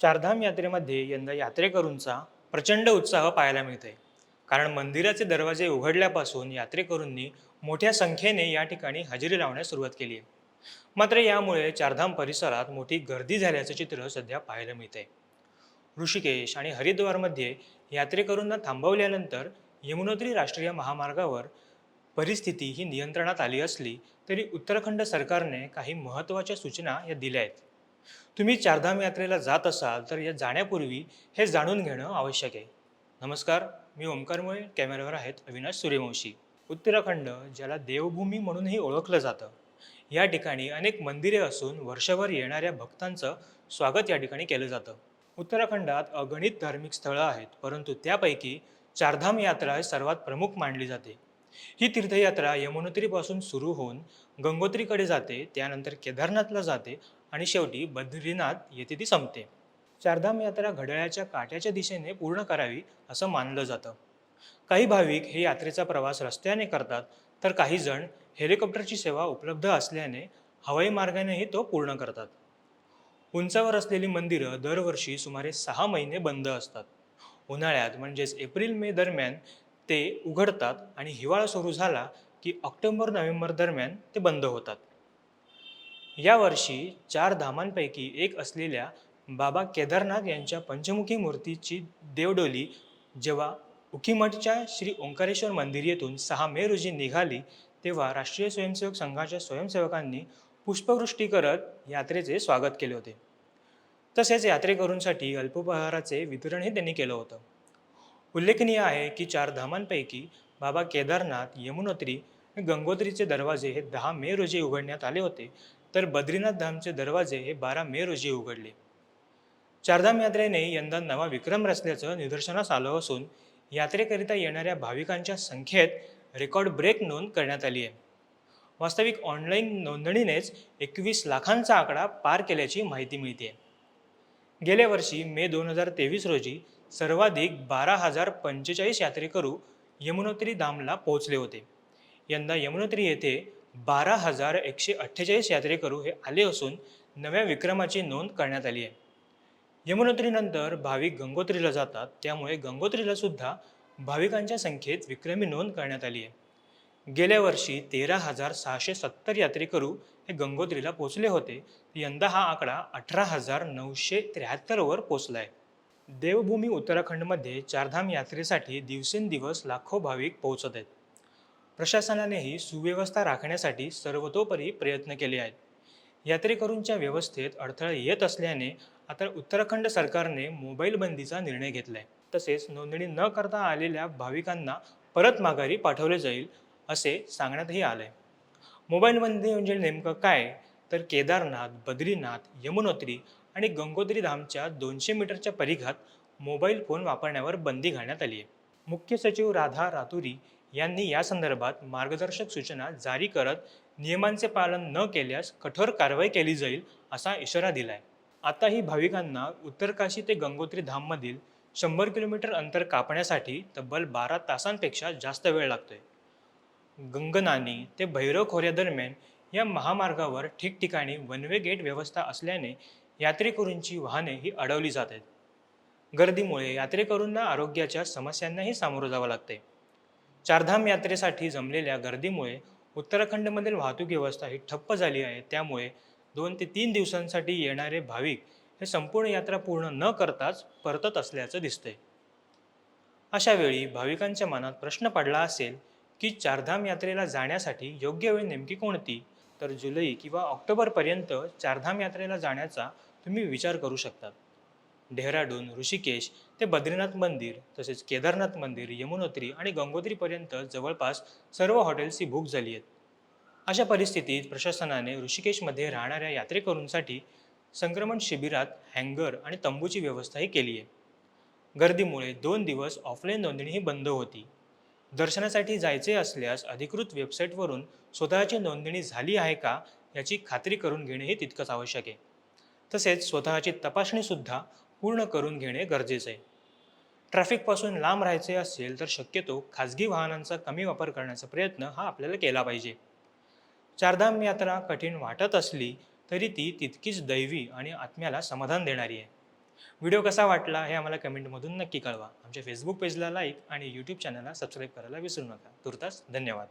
चारधाम यात्रेमध्ये यंदा यात्रेकरूंचा प्रचंड उत्साह पाहायला मिळतोय. कारण मंदिराचे दरवाजे उघडल्यापासून यात्रेकरूंनी मोठ्या संख्येने या ठिकाणी हजेरी लावण्यास सुरुवात केली आहे. मात्र यामुळे चारधाम परिसरात मोठी गर्दी झाल्याचं चित्र सध्या पाहायला मिळतंय. ऋषिकेश आणि हरिद्वारमध्ये यात्रेकरूंना थांबवल्यानंतर यमुनोत्री राष्ट्रीय महामार्गावर परिस्थिती ही नियंत्रणात आली असली तरी उत्तराखंड सरकारने काही महत्त्वाच्या सूचना या दिल्या आहेत. तुम्ही चारधाम यात्रेला जात असाल तर या जाण्यापूर्वी हे जाणून घेणं आवश्यक आहे. नमस्कार मी ओमकार मुळे कॅमेऱ्यावर आहेत अविनाश सूर्यवंशी. उत्तराखंड ज्याला देवभूमी म्हणूनही ओळखलं जातं या ठिकाणी अनेक मंदिरे असून वर्षभर येणाऱ्या भक्तांचं स्वागत या ठिकाणी केलं जातं. उत्तराखंडात अगणित धार्मिक स्थळं आहेत परंतु त्यापैकी चारधाम यात्रा ही सर्वात प्रमुख मानली जाते. ही तीर्थयात्रा यमुनोत्रीपासून सुरू होऊन गंगोत्रीकडे जाते त्यानंतर केदारनाथला जाते आणि शेवटी बद्रीनाथ येथे ती संपते. चारधाम यात्रा घड्याळाच्या काट्याच्या दिशेने पूर्ण करावी असं मानलं जातं. काही भाविक हे यात्रेचा प्रवास रस्त्याने करतात तर काही जण हेलिकॉप्टरची सेवा उपलब्ध असल्याने हवाई मार्गानेही तो पूर्ण करतात. उंचावर असलेली मंदिरं दरवर्षी सुमारे सहा महिने बंद असतात. उन्हाळ्यात म्हणजेच एप्रिल मे दरम्यान ते उघडतात आणि हिवाळा सुरू झाला की ऑक्टोबर नोव्हेंबर दरम्यान ते बंद होतात. यावर्षी चार धामांपैकी एक असलेल्या बाबा केदारनाथ यांच्या पंचमुखी मूर्तीची देवडोली जेव्हा उखीमठच्या श्री ओंकारेश्वर मंदिर येथून सहा मे रोजी निघाली तेव्हा राष्ट्रीय स्वयंसेवक संघाच्या स्वयंसेवकांनी पुष्पवृष्टी करत यात्रेचे स्वागत केले होते. तसेच यात्रेकरूंसाठी अल्पोपहाराचे वितरणही त्यांनी केलं होतं. उल्लेखनीय आहे की चार धामांपैकी बाबा केदारनाथ यमुनोत्री गंगोत्रीचे दरवाजे हे दहा मे रोजी उघडण्यात आले होते. तर बद्रीनाथ धामचे दरवाजे हे बारा मे रोजी उघडले. चारधाम यात्रेने यंदा नवा विक्रम रचल्याचं निदर्शनास आलं असून यात्रेकरिता येणाऱ्या भाविकांच्या संख्येत रेकॉर्ड ब्रेक नोंद करण्यात आली आहे. वास्तविक ऑनलाईन नोंदणीनेच एकवीस लाखांचा आकडा पार केल्याची माहिती मिळते गेल्या वर्षी मे दोन हजार तेवीस रोजी सर्वाधिक बारा हजार पंचेचाळीस यात्रेकरू यमुनोत्री धामला पोहोचले होते. यंदा यमुनोत्री येथे बारा हजार एकशे अठ्ठेचाळीस यात्रेकरू हे आले असून नव्या विक्रमाची नोंद करण्यात आली आहे. यमुनोत्रीनंतर भाविक गंगोत्रीला जातात त्यामुळे गंगोत्रीला सुद्धा भाविकांच्या संख्येत विक्रमी नोंद करण्यात आली आहे. गेल्या वर्षी तेरा हजार सहाशे सत्तर यात्रेकरू हे गंगोत्रीला पोचले होते. यंदा हा आकडा अठरा हजार नऊशे त्र्याहत्तरवर पोचला आहे देवभूमी उत्तराखंडमध्ये चारधाम यात्रेसाठी दिवसेंदिवस लाखो भाविक पोहोचत आहेत. प्रशासनानेही सुव्यवस्था राखण्यासाठी सर्वतोपरी प्रयत्न केले आहेत. यात्रेकरूंच्या व्यवस्थेत अडथळे येत असल्याने आता उत्तराखंड सरकारने मोबाईल बंदीचा निर्णय घेतला आहे तसेच नोंदणी न करता आलेल्या भाविकांना परत माघारी पाठवले जाईल असे सांगण्यातही आलंय. मोबाईल बंदी म्हणजे नेमकं काय? तर केदारनाथ बद्रीनाथ यमुनोत्री आणि गंगोत्री धामच्या दोनशे मीटरच्या परिघात मोबाईल फोन वापरण्यावर बंदी घालण्यात आली आहे मुख्य सचिव राधा रातुरी यांनी या संदर्भात मार्गदर्शक सूचना जारी करत नियमांचे पालन न केल्यास कठोर कारवाई केली जाईल असा इशारा दिलाय. आताही भाविकांना उत्तरकाशी ते गंगोत्री धाममधील शंभर किलोमीटर अंतर कापण्यासाठी तब्बल बारा तासांपेक्षा जास्त वेळ लागतोय. गंगनानी ते भैरव खोऱ्यादरम्यान या महामार्गावर ठिकठिकाणी वन वे गेट व्यवस्था असल्याने यात्रेकरूंची वाहने ही अडवली जात आहेत. गर्दीमुळे यात्रेकरूंना आरोग्याच्या समस्यांनाही सामोरं जावं लागतंय. चारधाम यात्रेसाठी जमलेल्या गर्दीमुळे उत्तराखंडमधील वाहतूक व्यवस्था ही ठप्प झाली आहे. त्यामुळे दोन ते तीन दिवसांसाठी येणारे भाविक हे संपूर्ण यात्रा पूर्ण न करताच परतत असल्याचं दिसतंय. अशा वेळी भाविकांच्या मनात प्रश्न पडला असेल की चारधाम यात्रेला जाण्यासाठी योग्य वेळ नेमकी कोणती? तर जुलै किंवा ऑक्टोबरपर्यंत चारधाम यात्रेला जाण्याचा तुम्ही विचार करू शकतात. डेहराडून ऋषिकेश ते बद्रीनाथ मंदिर तसेच केदारनाथ मंदिर यमुनोत्री आणि गंगोत्रीपर्यंत जवळपास सर्व हॉटेल्सची बुक झाली आहेत. अशा परिस्थितीत प्रशासनाने ऋषिकेशमध्ये राहणाऱ्या यात्रेकरूंसाठी संक्रमण शिबिरात हँगर आणि तंबूची व्यवस्थाही केली आहे. गर्दीमुळे दोन दिवस ऑफलाईन नोंदणीही बंद होती. दर्शनासाठी जायचे असल्यास अधिकृत वेबसाईटवरून स्वतःची नोंदणी झाली आहे का याची खात्री करून घेणेही तितकंच आवश्यक आहे. तसेच स्वतःची तपासणीसुद्धा पूर्ण करून घेणे गरजेचे आहे. ट्रॅफिकपासून लांब राहायचे असेल तर शक्यतो खाजगी वाहनांचा कमी वापर करण्याचा प्रयत्न हा आपल्याला केला पाहिजे. चारधाम यात्रा कठीण वाटत असली तरी ती तितकीच दैवी आणि आत्म्याला समाधान देणारी आहे. व्हिडिओ कसा वाटला हे आम्हाला कमेंटमधून नक्की कळवा. आमच्या फेसबुक पेजला लाईक आणि यूट्यूब चॅनलला सबस्क्राईब करायला विसरू नका. तुर्तास धन्यवाद.